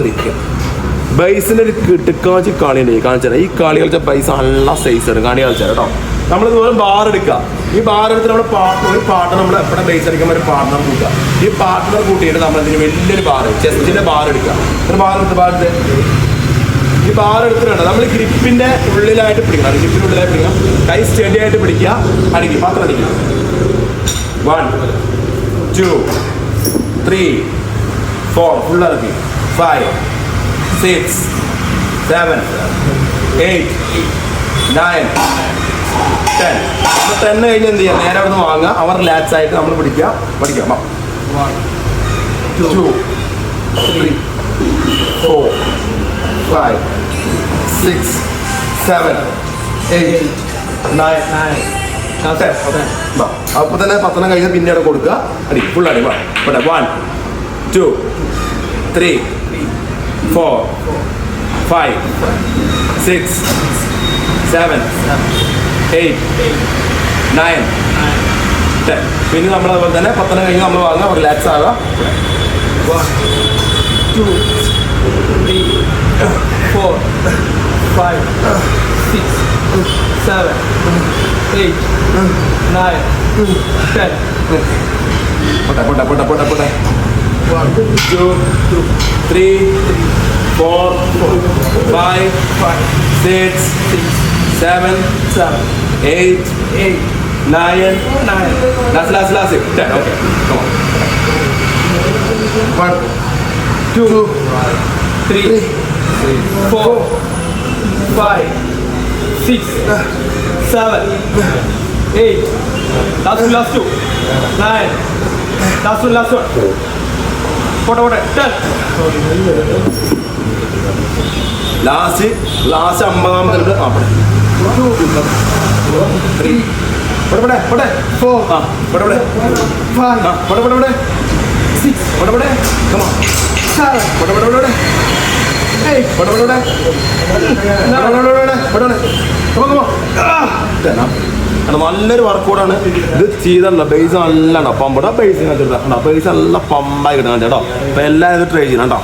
Three ബൈസിന്റെ ഒരു കിട്ടുക്കാച്ചി കളിയുണ്ട് ഈ കാണിച്ചാൽ ഈ കളി കളിച്ച ബൈസ് നല്ല സൈസ് ആണ്. കാണി കളിച്ചാൽ കേട്ടോ. നമ്മൾ ഇതുപോലെ ബാർ എടുക്കുക. ഈ ബാർ എടുത്ത് നമ്മൾ പാർട്ട് ഒരു പാർട്ട്ണർ നമ്മൾ എപ്പോഴും ബേസ് അടിക്കുമ്പോൾ ഒരു പാർട്ട്ണർ കൂട്ടുക. ഈ പാർട്ട്ണർ കൂട്ടിയിട്ട് നമ്മൾ ഇതിന് വലിയൊരു ബാർ ചെസ്റ്റിന്റെ ബാർ എടുക്കുക. ഒരു ബാർ എടുത്ത് ബാർ എടുത്ത് ഈ ബാർ എടുത്തിട്ടുണ്ട് നമ്മൾ ഗ്രിപ്പിന്റെ ഉള്ളിലായിട്ട് പിടിക്കണം. ഗ്രിപ്പിന്റെ ഉള്ളിലായിട്ട് പിടിക്കണം. കൈ സ്റ്റഡി ആയിട്ട് പിടിക്കുക. അടിക്കും പാത്രം അടിക്കും one two three four full ഇറക്കി five six seven eight nine ten അപ്പോൾ ടെൻ കഴിഞ്ഞ് എന്ത് ചെയ്യാം? നേരെ അവിടെ വാങ്ങുക. അവർ ലാച്ച് ആയിട്ട് നമ്മൾ പിടിക്കുക. പഠിക്കാം. Two three four five six seven eight nine അപ്പൊ തന്നെ പത്തെണ്ണം കഴിഞ്ഞാൽ പിന്നെ അവിടെ കൊടുക്കുക. അടി ഫുൾ അടി. ഇവിടെ one two three, four, five, six, seven, eight, nine, ten. പിന്നെ നമ്മൾ അതുപോലെ തന്നെ പത്തെണ്ണം കഴിഞ്ഞ് നമ്മൾ വാങ്ങാം റിലാക്സ് ആകാം. One two three four five six seven eight nine ten പോട്ടെ പോട്ടെ പോട്ടെ പോട്ടെ പോട്ടെ. one, two, two, three, three four, four, five, five, six, six, seven, seven, eight, eight, nine, nine. Last, last, last, six, ten. Okay, come on. One, two, two three, three, four, five, six, seven, eight. Last one, last two, nine. Last one, last one. പോട്ടെ പോട്ടെ. Last last അമ്പതാമത്തെ ആ three ഇവിടെ ഇവിടെ four ആ ഇവിടെ ഇവിടെ five ആ ഇവിടെ ഇവിടെ ഇവിടെ സിക്സ് ഇവിടെ ഇവിടെ കമാ സെവൻ ഇവിടെ ഇവിടെ ഇവിടെ എയ്റ്റ് ഇവിടെ ഇവിടെ ഇവിടെ ഇവിടെ ഇവിടെ ഇവിടെ ഇവിടെ കമാ കമാ കാരണം നല്ലൊരു വർക്കൗട്ടാണ് ഇത് ചെയ്തല്ല ബേസ് നല്ല പമ്പട ബേസ് ബേസ് നല്ല പമ്പായി കിട്ടുന്നുണ്ട് കേട്ടോ. അപ്പൊ എല്ലാവരും ട്രൈ ചെയ്യണം കേട്ടോ.